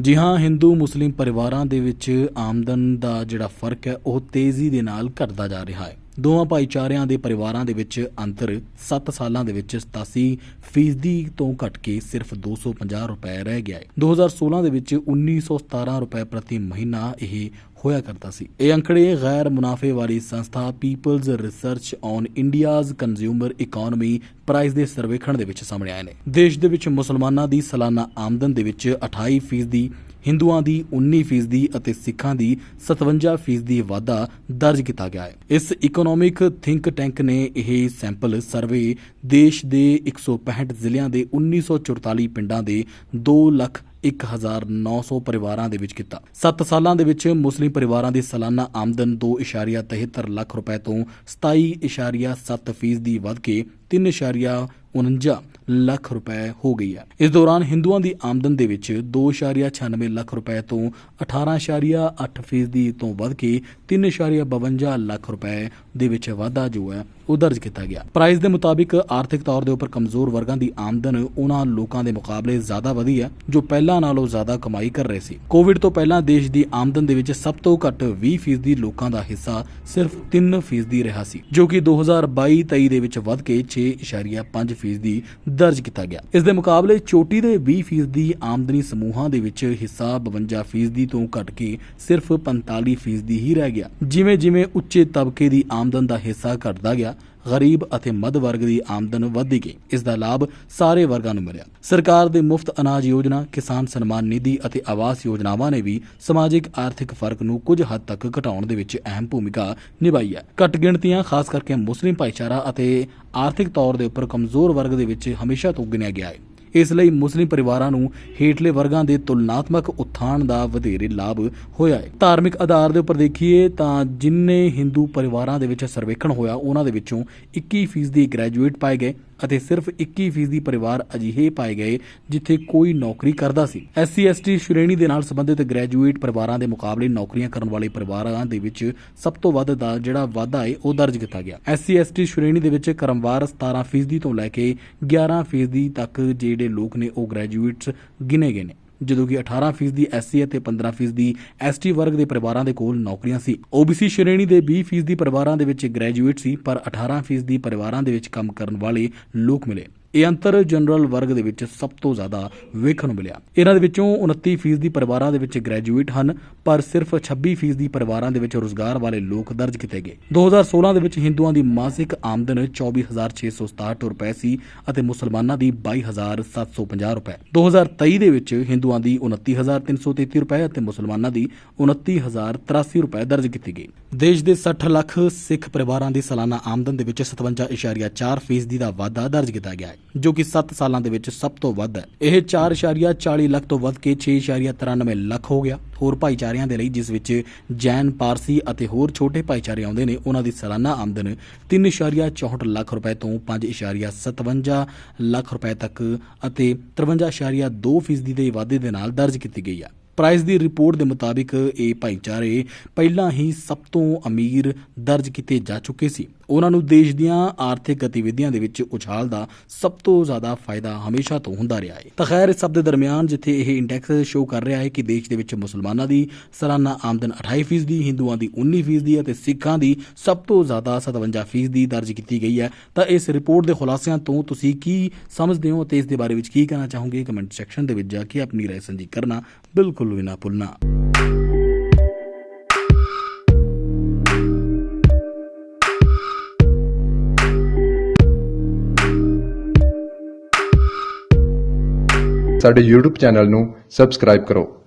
ਜੀ ਹਾਂ, ਹਿੰਦੂ ਮੁਸਲਿਮ ਪਰਿਵਾਰਾਂ ਦੇ ਵਿੱਚ ਆਮਦਨ ਦਾ ਜਿਹੜਾ ਫ਼ਰਕ ਹੈ, ਉਹ ਤੇਜ਼ੀ ਦੇ ਨਾਲ ਘਟਦਾ ਜਾ ਰਿਹਾ ਹੈ। ਦੋਵਾਂ ਭਾਈਚਾਰਿਆਂ ਦੇ ਪਰਿਵਾਰਾਂ ਦੇ ਵਿੱਚ ਅੰਤਰ 7 ਸਾਲਾਂ ਦੇ ਵਿੱਚ 87 ਫੀਸਦੀ ਤੋਂ ਘਟ ਕੇ ਸਿਰਫ 250 ਰੁਪਏ ਰਹਿ ਗਿਆ ਹੈ। 2016 ਦੇ ਵਿੱਚ 1917 ਰੁਪਏ ਪ੍ਰਤੀ ਮਹੀਨਾ ਇਹ ਹੋਇਆ ਕਰਦਾ ਸੀ। ਇਹ ਅੰਕੜੇ ਗੈਰ ਮੁਨਾਫੇ ਵਾਲੀ ਸੰਸਥਾ people's research on India's consumer economy price ਦੇ ਸਰਵੇਖਣ ਦੇ ਵਿੱਚ ਸਾਹਮਣੇ ਆਏ ਨੇ। ਦੇਸ਼ ਦੇ ਵਿੱਚ ਮੁਸਲਮਾਨਾਂ ਦੀ ਸਾਲਾਨਾ ਆਮਦਨ ਦੇ ਵਿੱਚ 28 ਫੀਸਦੀ, ਹਿੰਦੂਆਂ ਦੀ 19 ਫੀਸਦੀ ਅਤੇ ਸਿੱਖਾਂ ਦੀ 57 ਫੀਸਦੀ ਵਾਧਾ ਦਰਜ ਕੀਤਾ ਗਿਆ ਹੈ। ਇਸ ਇਕਨੋਮਿਕ ਥਿੰਕ ਟੈਂਕ ਨੇ ਇਹ ਸੈਂਪਲ ਸਰਵੇ ਦੇਸ਼ ਦੇ 165 ਜ਼ਿਲ੍ਹਿਆਂ ਦੇ 1944 ਪਿੰਡਾਂ ਦੇ 2 ਲੱਖ 1900 ਪਰਿਵਾਰਾਂ ਦੇ ਵਿੱਚ ਕੀਤਾ। 7 ਸਾਲਾਂ ਦੇ ਵਿੱਚ ਮੁਸਲਿਮ ਪਰਿਵਾਰਾਂ ਦੀ ਸਾਲਾਨਾ ਆਮਦਨ 2.73 ਲੱਖ ਰੁਪਏ ਤੋਂ 27.7 ਫੀਸਦੀ ਵੱਧ ਕੇ 3.49 ਲੱਖ ਰੁਪਏ ਹੋ ਗਈ ਹੈ। ਇਸ ਦੌਰਾਨ ਹਿੰਦੂਆਂ ਦੀ ਆਮਦਨ ਦੇ ਵਿੱਚ 2.96 ਲੱਖ ਰੁਪਏ ਤੋਂ 18.8 ਫੀਸਦੀ ਤੋਂ ਵੱਧ ਕੇ 3.52 ਲੱਖ ਰੁਪਏ ਦੇ ਵਿੱਚ ਵਾਧਾ ਜੋ ਹੈ ਉਹ ਦਰਜ ਕੀਤਾ ਗਿਆ। ਪ੍ਰਾਈਸ ਦੇ ਮੁਤਾਬਿਕ ਆਰਥਿਕ ਤੌਰ ਦੇ ਉੱਪਰ ਕਮਜ਼ੋਰ ਵਰਗਾਂ ਦੀ ਆਮਦਨ ਉਹਨਾਂ ਲੋਕਾਂ ਦੇ ਮੁਕਾਬਲੇ ਜ਼ਿਆਦਾ ਵਧੀ ਹੈ, ਜੋ ਪਹਿਲਾਂ ਨਾਲੋਂ ਜ਼ਿਆਦਾ ਕਮਾਈ ਕਰ ਰਹੇ ਸੀ। ਕੋਵਿਡ ਤੋਂ ਪਹਿਲਾਂ ਦੇਸ਼ ਦੀ ਆਮਦਨ ਦੇ ਵਿੱਚ ਸਭ ਤੋਂ ਘੱਟ 20 ਫੀਸਦੀ ਲੋਕਾਂ ਦਾ ਹਿੱਸਾ ਸਿਰਫ 3 ਫੀਸਦੀ ਰਿਹਾ ਸੀ, ਜੋ ਕਿ 2022-23 ਦੇ ਵਿੱਚ ਵੱਧ ਕੇ 6.5 ਫੀਸਦੀ ਦਰਜ ਕੀਤਾ ਗਿਆ। ਇਸ ਦੇ ਮੁਕਾਬਲੇ ਚੋਟੀ ਦੇ 20 ਫੀਸਦੀ ਆਮਦਨੀ ਸਮੂਹਾਂ ਦੇ ਵਿੱਚ ਹਿੱਸਾ 52 ਫੀਸਦੀ ਤੋਂ ਘਟ ਕੇ ਸਿਰਫ 45 ਫੀਸਦੀ ਹੀ ਰਹਿ ਗਿਆ। ਜਿਵੇਂ ਜਿਵੇਂ ਉੱਚੇ ਤਬਕੇ ਦੀ ਆਮਦਨ ਦਾ ਹਿੱਸਾ ਘਟਦਾ ਗਿਆ ਗਰੀਬ ਅਤੇ ਮੱਧ ਵਰਗ ਦੀ ਆਮਦਨ ਵਧਦੀ ਇਸ ਦਾ ਲਾਭ ਸਾਰੇ ਵਰਗਾਂ ਨੂੰ ਮਿਲਿਆ। ਸਰਕਾਰ ਦੇ ਮੁਫਤ ਅਨਾਜ ਯੋਜਨਾ, ਕਿਸਾਨ ਸਨਮਾਨ ਨਿਧੀ ਅਤੇ ਆਵਾਸ ਯੋਜਨਾਵਾਂ ਨੇ ਵੀ ਸਮਾਜਿਕ ਆਰਥਿਕ ਫ਼ਰਕ ਨੂੰ ਕੁਝ ਹੱਦ ਤੱਕ ਘਟਾਉਣ ਦੇ ਵਿੱਚ ਅਹਿਮ ਭੂਮਿਕਾ ਨਿਭਾਈ ਹੈ। ਘੱਟ ਗਿਣਤੀਆਂ, ਖਾਸ ਕਰਕੇ ਮੁਸਲਿਮ ਭਾਈਚਾਰਾ ਅਤੇ ਆਰਥਿਕ ਤੌਰ ਦੇ ਉੱਪਰ ਕਮਜ਼ੋਰ ਵਰਗ ਦੇ ਵਿੱਚ ਹਮੇਸ਼ਾ ਤੋਂ ਗਿਣਿਆ ਗਿਆ ਹੈ। ਇਸ ਲਈ ਮੁਸਲਿਮ ਪਰਿਵਾਰਾਂ ਨੂੰ ਹੇਠਲੇ ਵਰਗਾਂ ਦੇ ਤੁਲਨਾਤਮਕ ਉਥਾਨ ਦਾ ਵਧੇਰੇ ਲਾਭ ਹੋਇਆ ਹੈ। ਧਾਰਮਿਕ ਆਧਾਰ ਦੇ ਉੱਪਰ ਦੇਖੀਏ ਤਾਂ ਜਿੰਨੇ ਹਿੰਦੂ ਪਰਿਵਾਰਾਂ ਦੇ ਵਿੱਚ ਸਰਵੇਖਣ ਹੋਇਆ, ਉਹਨਾਂ ਦੇ ਵਿੱਚੋਂ 21% ਗ੍ਰੈਜੂਏਟ ਪਾਏ ਗਏ। ਅਤੇ ਸਿਰਫ 21% ਪਰਿਵਾਰ ਅਜਿਹੇ ਪਾਏ ਗਏ ਜਿੱਥੇ ਕੋਈ ਨੌਕਰੀ ਕਰਦਾ ਸੀ। ਐਸਸੀ, ਐਸਟੀ ਸ਼੍ਰੇਣੀ ਦੇ ਨਾਲ ਸੰਬੰਧਿਤ ਗ੍ਰੈਜੂਏਟ ਪਰਿਵਾਰਾਂ ਦੇ ਮੁਕਾਬਲੇ ਨੌਕਰੀਆਂ ਕਰਨ ਵਾਲੇ ਪਰਿਵਾਰਾਂ ਦੇ ਵਿੱਚ ਸਭ ਤੋਂ ਵੱਧ ਦਾ ਜਿਹੜਾ ਵਾਧਾ ਹੈ, ਉਹ ਦਰਜ ਕੀਤਾ ਗਿਆ। ਐਸਸੀ, ਐਸਟੀ ਸ਼੍ਰੇਣੀ ਦੇ ਵਿੱਚ ਕਰਮਵਾਰ 17% ਤੋਂ ਲੈ ਕੇ 11% ਤੱਕ ਜਿਹੜੇ ਲੋਕ ਨੇ, ਉਹ ਗ੍ਰੈਜੂਏਟਸ ਗਿਣੇ ਗਏ ਨੇ। ਜਦੋਂ ਕਿ 18% ਦੀ ਐਸਸੀ ਅਤੇ 15% ਦੀ ਐਸਟੀ ਵਰਗ ਦੇ ਪਰਿਵਾਰਾਂ ਦੇ ਕੋਲ ਨੌਕਰੀਆਂ ਸੀ। OBC ਸ਼੍ਰੇਣੀ ਦੇ 20% ਦੀ ਪਰਿਵਾਰਾਂ ਦੇ ਵਿੱਚ ਗ੍ਰੈਜੂਏਟ ਸੀ, ਪਰ 18% ਦੀ ਪਰਿਵਾਰਾਂ ਦੇ ਵਿੱਚ ਕੰਮ ਕਰਨ ਵਾਲੇ ਲੋਕ ਮਿਲੇ। ਇਹ ਅੰਤਰ ਜਨਰਲ ਵਰਗ ਦੇ ਵਿੱਚ ਸਭ ਤੋਂ ਜ਼ਿਆਦਾ ਵੇਖਣ ਨੂੰ ਮਿਲਿਆ। ਇਹਨਾਂ ਦੇ ਵਿੱਚੋਂ 29% ਦੀ ਪਰਿਵਾਰਾਂ ਦੇ ਵਿੱਚ ਗ੍ਰੈਜੂਏਟ ਹਨ, ਪਰ ਸਿਰਫ 26% ਦੀ ਪਰਿਵਾਰਾਂ ਦੇ ਵਿੱਚ ਰੋਜ਼ਗਾਰ ਵਾਲੇ ਲੋਕ ਦਰਜ ਕੀਤੇ ਗਏ। 2016 ਦੇ ਵਿੱਚ ਹਿੰਦੂਆਂ ਦੀ ਮਾਸਿਕ ਆਮਦਨ 24667 ਰੁਪਏ ਸੀ ਅਤੇ ਮੁਸਲਮਾਨਾਂ ਦੀ 22750 ਰੁਪਏ। 2023 ਦੇ ਵਿੱਚ ਹਿੰਦੂਆਂ ਦੀ 29333 ਰੁਪਏ ਅਤੇ ਮੁਸਲਮਾਨਾਂ ਦੀ 29083 ਰੁਪਏ ਦਰਜ ਕੀਤੀ ਗਈ ਦੇਸ਼ ਦੇ 60 ਲੱਖ ਸਿੱਖ ਪਰਿਵਾਰਾਂ ਦੀ ਸਾਲਾਨਾ ਆਮਦਨ ਦੇ ਵਿੱਚ 57.4 ਫੀਸਦੀ ਦਾ ਵਾਧਾ ਦਰਜ ਕੀਤਾ ਗਿਆ ਹੈ। ਜੋ ਕਿ 7 ਸਾਲਾਂ ਦੇ ਵਿੱਚ ਸਭ ਤੋਂ ਵੱਧ ਹੈ। ਇਹ 4.40 ਲੱਖ ਤੋਂ ਵੱਧ ਕੇ 6.93 ਲੱਖ ਹੋ ਗਿਆ। ਹੋਰ ਭਾਈਚਾਰਿਆਂ ਦੇ ਲਈ ਜਿਸ ਵਿੱਚ ਜੈਨ, ਪਾਰਸੀ ਅਤੇ ਹੋਰ ਛੋਟੇ ਭਾਈਚਾਰੇ ਆਉਂਦੇ ਨੇ, ਉਹਨਾਂ ਦੀ ਸਾਲਾਨਾ ਆਮਦਨ 3.64 ਲੱਖ ਰੁਪਏ ਤੋਂ 5.57 ਲੱਖ ਰੁਪਏ ਤੱਕ ਅਤੇ 53.2 ਫੀਸਦੀ ਦੇ ਵਾਧੇ ਦੇ ਨਾਲ ਦਰਜ ਕੀਤੀ ਗਈ ਹੈ ਪ੍ਰਾਈਸ ਦੀ ਰਿਪੋਰਟ ਦੇ ਮੁਤਾਬਿਕ ਇਹ ਭਾਈਚਾਰੇ ਪਹਿਲਾਂ ਹੀ ਸਭ ਤੋਂ ਅਮੀਰ ਦਰਜ ਕੀਤੇ ਜਾ ਚੁੱਕੇ ਸੀ। ਉਹਨਾਂ ਨੂੰ ਦੇਸ਼ ਦੀਆਂ ਆਰਥਿਕ ਗਤੀਵਿਧੀਆਂ ਦੇ ਵਿੱਚ ਉਛਾਲ ਦਾ ਸਭ ਤੋਂ ਜ਼ਿਆਦਾ ਫਾਇਦਾ ਹਮੇਸ਼ਾ ਤੋਂ ਹੁੰਦਾ ਰਿਹਾ ਹੈ। ਤਾਂ ਖੈਰ, ਇਸ ਸਭ ਦੇ ਦਰਮਿਆਨ ਜਿੱਥੇ ਇਹ ਇੰਡੈਕਸ ਸ਼ੋਅ ਕਰ ਰਿਹਾ ਹੈ ਕਿ ਦੇਸ਼ ਦੇ ਵਿੱਚ ਮੁਸਲਮਾਨਾਂ ਦੀ ਸਾਲਾਨਾ ਆਮਦਨ 28% ਦੀ ਹਿੰਦੂਆਂ ਦੀ 19% ਅਤੇ ਸਿੱਖਾਂ ਦੀ ਸਭ ਤੋਂ ਜ਼ਿਆਦਾ 57% ਦੀ ਦਰਜ ਕੀਤੀ ਗਈ ਹੈ। ਤਾਂ ਇਸ ਰਿਪੋਰਟ ਦੇ ਖੁਲਾਸਿਆਂ ਤੋਂ ਤੁਸੀਂ ਕੀ ਸਮਝਦੇ ਹੋ ਅਤੇ ਇਸ ਦੇ ਬਾਰੇ ਵਿੱਚ ਕੀ ਕਹਿਣਾ ਚਾਹੋਗੇ? ਕਮੈਂਟ ਸੈਕਸ਼ਨ ਦੇ ਵਿੱਚ ਜਾ ਕੇ ਆਪਣੀ ਰਾਏ ਸਾਂਝੀ ਕਰਨਾ ਬਿਲਕੁਲ ਵੀ ਨਾ ਭੁੱਲਣਾ ਸਾਡੇ YouTube ਚੈਨਲ ਨੂੰ ਸਬਸਕ੍ਰਾਈਬ ਕਰੋ।